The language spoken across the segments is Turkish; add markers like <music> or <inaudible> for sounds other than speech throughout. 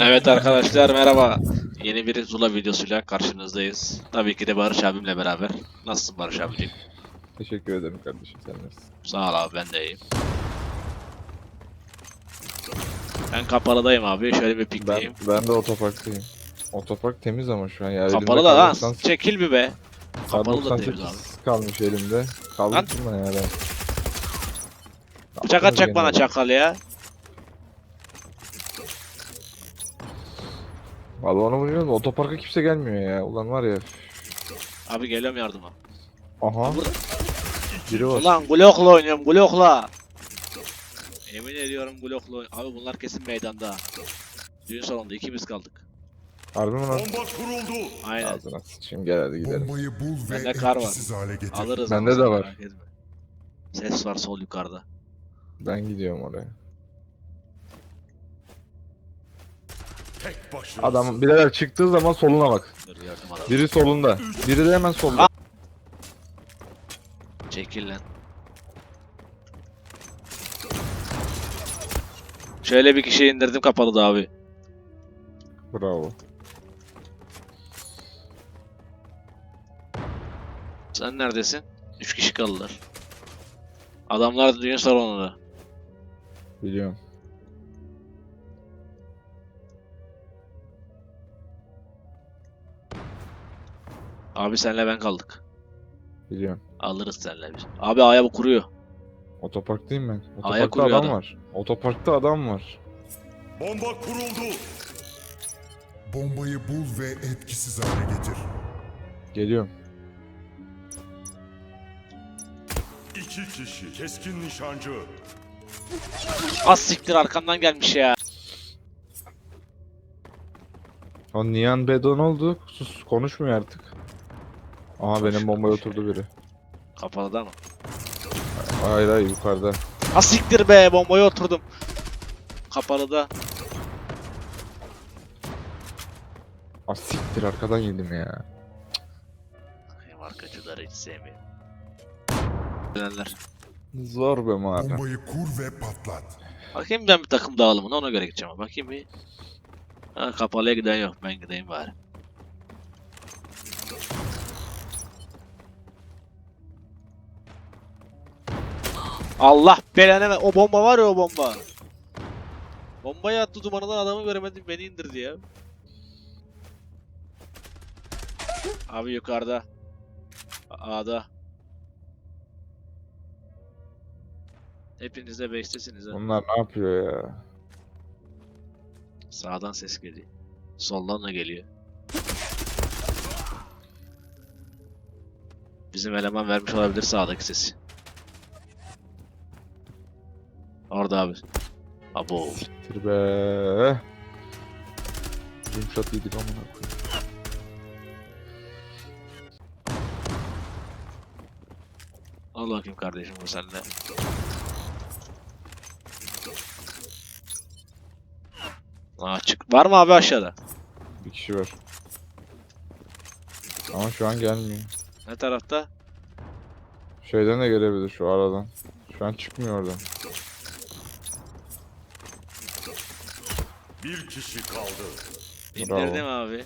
Evet arkadaşlar merhaba. Yeni bir Zula videosuyla karşınızdayız. Tabii ki de Barış abimle beraber. Nasılsın Barış abiciğim? Teşekkür ederim kardeşim sen nasılsın? Sağ ol abi ben de iyiyim. Ben kapalıdayım abi. Şöyle bir Ben, pikleyeyim. ben de otoparktayım. Otopark temiz ama şu an ya. Kapalı da lan. kar 98 Çekil bir be. Kapalı da 98 temiz abi. kalmış elimde. Kaldırma ya ben. Bıçak atacak bana çakal ya. Vallahi onu da otoparka kimse gelmiyor ya. Ulan var ya. Abi geliyorum yardıma. Aha. Biri var. Ulan Glock'la oynuyorum Glock'la. Yemin ediyorum Glock'la oynuyorum. Abi bunlar kesin meydanda. Düğün salonunda ikimiz kaldık. Harbi mi lan? Bomba kuruldu. Aynen. Ağzına sıçayım gel hadi gidelim. Bombayı bul ve Bende kar var. etkisiz hale getir. Alırız. Bende ama de sen var. merak etme. Ses var sol yukarıda. Ben gidiyorum oraya. Adam birader çıktığı zaman soluna bak. Biri solunda. Biri de hemen solda. Çekil lan. Şöyle bir kişi indirdim kapalı da abi. Bravo. Sen neredesin? Üç kişi kaldılar. Adamlar da düğün salonunda. Biliyorum. Abi senle ben kaldık. Biliyorum. Alırız senle biz. Abi A'ya bu kuruyor. Otoparktayım ben. Otoparkta adam, adam. var. Otoparkta adam var. Bomba kuruldu. Bombayı bul ve etkisiz hale getir. Geliyorum. İki kişi. Keskin nişancı. Az siktir arkamdan gelmiş ya. O Nihan Bedo ne oldu? Sus konuşmuyor artık. Aha benim bombaya oturdu biri. Kapalıda mı? Hayır hayır yukarıda. Az siktir be bombaya oturdum. Kapalıda. Ah siktir arkadan yedim ya. Benim arkacıları hiç sevmiyorum. Gelenler. Zor be mağara. Bombayı kur ve patlat. Bakayım ben bir takım dağılımına ona göre gideceğim. ama. Bakayım bir. Ha, kapalıya giden yok. Ben gideyim bari. Allah belanı ver. O bomba var ya o bomba. Bombayı attı dumanından adamı göremedim beni indirdi ya. Abi yukarıda. A'da. Hepiniz de base'tesiniz ha. Bunlar ne yapıyor ya? Sağdan ses geliyor. Soldan da geliyor. Bizim eleman vermiş olabilir sağdaki sesi. Orada abi. Abo. Siktir be. Rimshot yedik amına koyayım. Al bakayım kardeşim bu sende. Aa çık. Var mı abi aşağıda? Bir kişi var. Ama şu an gelmiyor. Ne tarafta? Şeyden de gelebilir şu aradan. Şu an çıkmıyor oradan. Bir kişi kaldı. Bravo. İndirdim abi.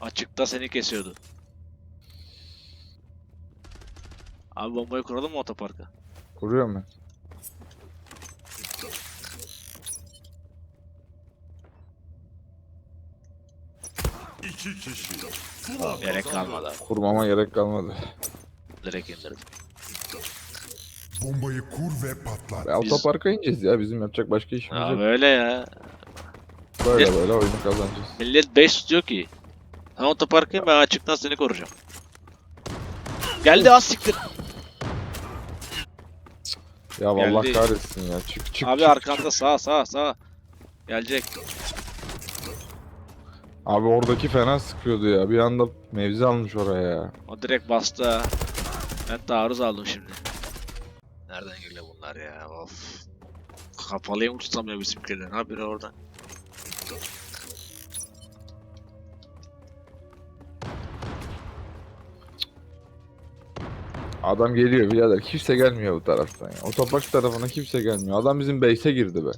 Açıkta seni kesiyordu. Abi bombayı kuralım mı otoparka? Kuruyor mu? İki kişi. Zula Gerek kalmadı abi. Kurmama gerek kalmadı. Direkt indirdim. Bombayı kur ve patlat. Biz- otoparka ineceğiz ya. Bizim yapacak başka işimiz Ya yok. böyle ya. Böyle böyle oyunu kazanacağız. Millet 5 tutuyor ki. Ben otoparkayım ben açıktan seni koruyacağım. Geldi az siktir. Ya Allah Geldi. kahretsin ya. Çık çık Abi çık, arkanda sağ sağ sağ. Gelecek. Abi oradaki fena sıkıyordu ya. Bir anda mevzi almış oraya ya. O direkt bastı ha. Ben taarruz aldım şimdi. Nereden geliyor bunlar ya? Of. Kapalıyı mı tutamıyor bizimkiler? Ha biri oradan. Adam geliyor birader. Kimse gelmiyor bu taraftan ya. Otopark tarafına kimse gelmiyor. Adam bizim base'e girdi be.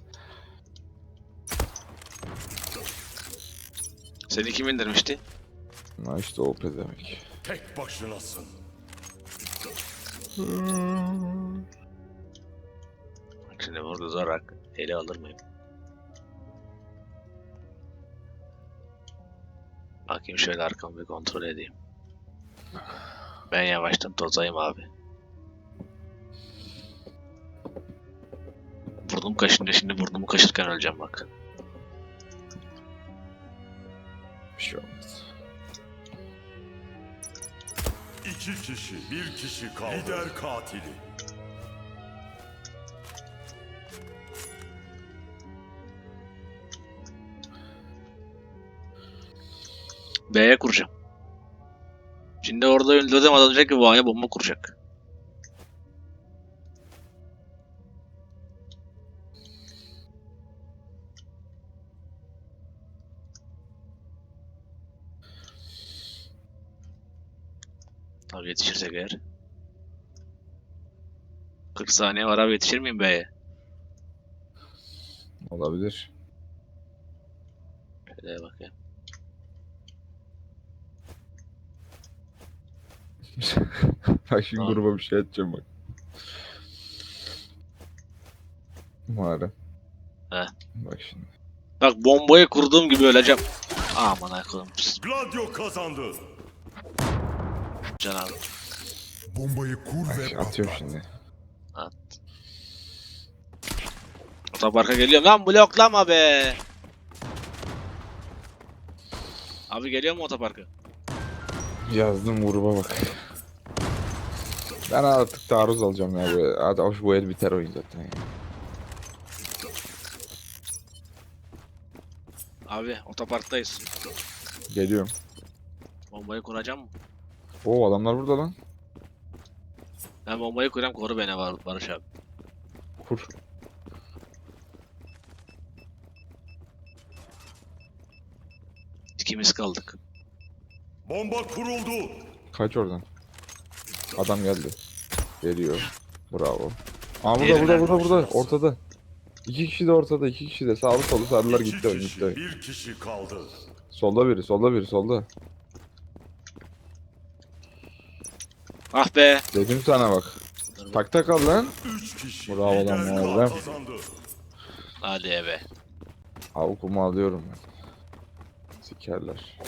Seni kim indirmişti? Ha işte o pezemek. Tek başınasın. Şimdi burada zorak ele alır mıyım? Bakayım şöyle arkamı bir kontrol edeyim. Ben yavaştan tozayım abi. Burnum kaşınıyor şimdi burnumu kaşırken öleceğim bak. Bir şey olmaz. İki kişi, bir kişi kaldı. Lider katili. B'ye kuracağım. Şimdi orada öldürdüğüm adam diyecek ki bu A'ya bomba kuracak. Tabii yetişirsek eğer. 40 saniye var abi yetişir miyim B'ye? Olabilir. Şöyle bakayım. <laughs> bak şimdi Tamam. gruba bir şey atacağım bak. Mağara. He. Bak şimdi. Bak bombayı kurduğum gibi öleceğim. Aman aklım. Gladio kazandı. Can abi. Bombayı kur Bak ve şimdi atıyorum şimdi. At. Otoparka geliyorum lan bloklama be. Abi geliyor mu otoparka? Yazdım gruba bak. Ben artık taarruz alacağım ya. Bu, hadi bu el biter oyun zaten ya. Abi otoparktayız. Geliyorum. Bombayı kuracağım mı? Oo adamlar burada lan. Ben bombayı kurayım koru beni Bar Barış abi. Kur. İkimiz kaldık. Bomba kuruldu. Kaç oradan. Adam geldi. Geliyor. Bravo. Aa burada burada burada burada. Ortada. İki kişi de ortada. iki kişi de. Sağlı solu sarılar İki gitti. kişi, gitti. bir kişi kaldı. Solda biri. Solda biri. Solda. Ah be. Dedim sana bak. Tak tak al lan. Üç kişi. Bravo lan Lider Muharrem. kazandı. Hadi ebe. Avukumu alıyorum ben. Sikerler.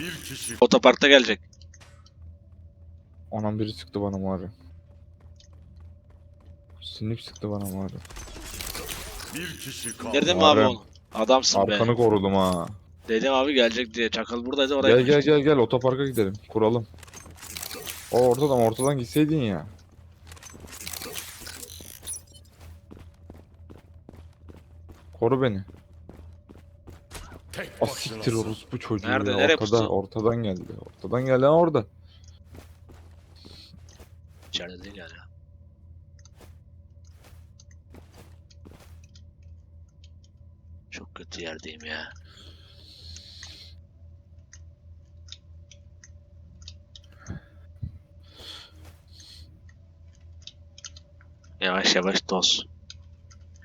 Bir kişi. Otoparkta gelecek. Anam biri sıktı bana Muharrem. Sinip sıktı bana Muharrem. Bir kişi kaldı. Mi abi Muharrem. onu? Adamsın be. Arkanı korudum ha. Dedim abi gelecek diye. Çakal buradaydı oraya Gel gel gel gel otoparka gidelim. Kuralım. O ortadan ortadan gitseydin ya. Koru beni. Asiktir başınasın. orospu çocuğu Nerede? ya. Nereye pustu? ortadan geldi. Ortadan geldi ha orada. İçeride değil yani. Çok kötü yerdeyim ya. Yavaş yavaş toz.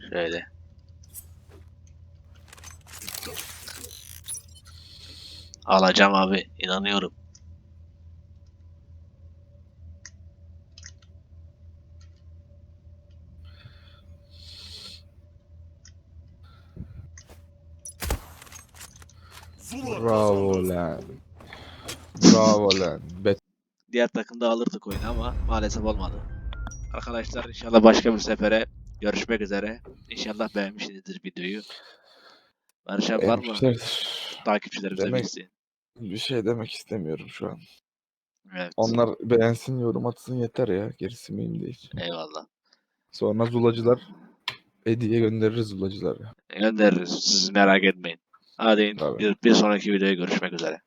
Şöyle. Alacağım abi. inanıyorum. Bravo lan. Bravo lan. Bet Diğer takımda alırdık oyunu ama maalesef olmadı. Arkadaşlar inşallah başka bir sefere görüşmek üzere. İnşallah beğenmişsinizdir videoyu. Barış abi var mı takipçilerimize isteğin? Bir şey demek istemiyorum şu an. Evet. Onlar beğensin, yorum atsın yeter ya. Gerisi mühim değil. Eyvallah. Sonra zulacılar hediye göndeririz zulacılara. Göndeririz. Siz merak etmeyin. Hadi Tabii. bir, bir sonraki videoya görüşmek üzere.